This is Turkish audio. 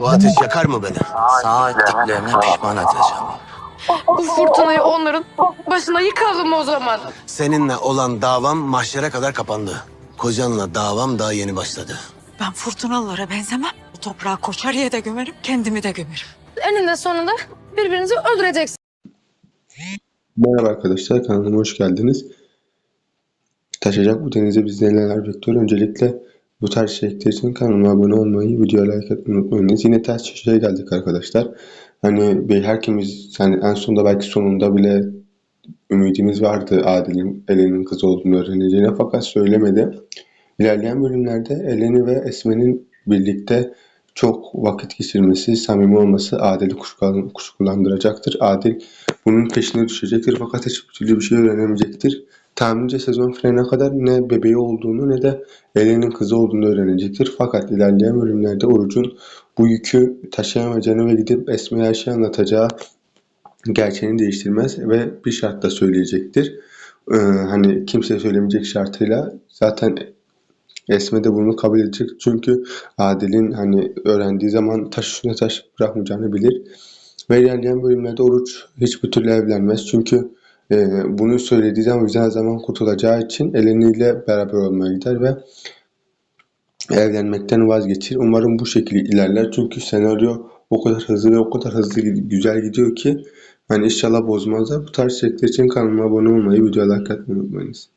Bu ateş yakar mı beni? Sağ ettiklerine pişman edeceğim. Bu fırtınayı onların başına yıkalım o zaman. Seninle olan davam mahşere kadar kapandı. Kocanla davam daha yeni başladı. Ben fırtınalara benzemem. Bu toprağa koçarıya da gömerim, kendimi de gömerim. Eninde sonunda birbirinizi öldüreceksiniz. Merhaba arkadaşlar, kanalıma hoş geldiniz. Taşacak bu denize biz neler bekliyor? Öncelikle bu tarz içerikler için kanalıma abone olmayı, videoya like atmayı unutmayınız. Yine ters köşeye geldik arkadaşlar. Hani bir herkemiz, yani en sonunda belki sonunda bile ümidimiz vardı Adil'in Elen'in kızı olduğunu öğreneceğine fakat söylemedi. İlerleyen bölümlerde Elen'i ve Esme'nin birlikte çok vakit geçirmesi, samimi olması Adil'i kuşkulan- kuşkulandıracaktır. Adil bunun peşine düşecektir fakat hiçbir türlü bir şey öğrenemeyecektir. Tahminimce sezon finaline kadar ne bebeği olduğunu ne de Elen'in kızı olduğunu öğrenecektir. Fakat ilerleyen bölümlerde Oruç'un bu yükü taşıyamayacağını ve gidip Esme'ye her şeyi anlatacağı gerçeğini değiştirmez ve bir şartla söyleyecektir. Ee, hani kimseye söylemeyecek şartıyla zaten Esme de bunu kabul edecek. Çünkü Adil'in hani öğrendiği zaman taş üstüne taş bırakmayacağını bilir. Ve ilerleyen bölümlerde Oruç hiçbir türlü evlenmez. Çünkü e, bunu söylediği zaman güzel zaman kurtulacağı için Eleni ile beraber olmaya gider ve evlenmekten vazgeçir. Umarım bu şekilde ilerler. Çünkü senaryo o kadar hızlı ve o kadar hızlı güzel gidiyor ki hani inşallah bozmazlar. Bu tarz içerikler için kanalıma abone olmayı, videoya like atmayı unutmayınız.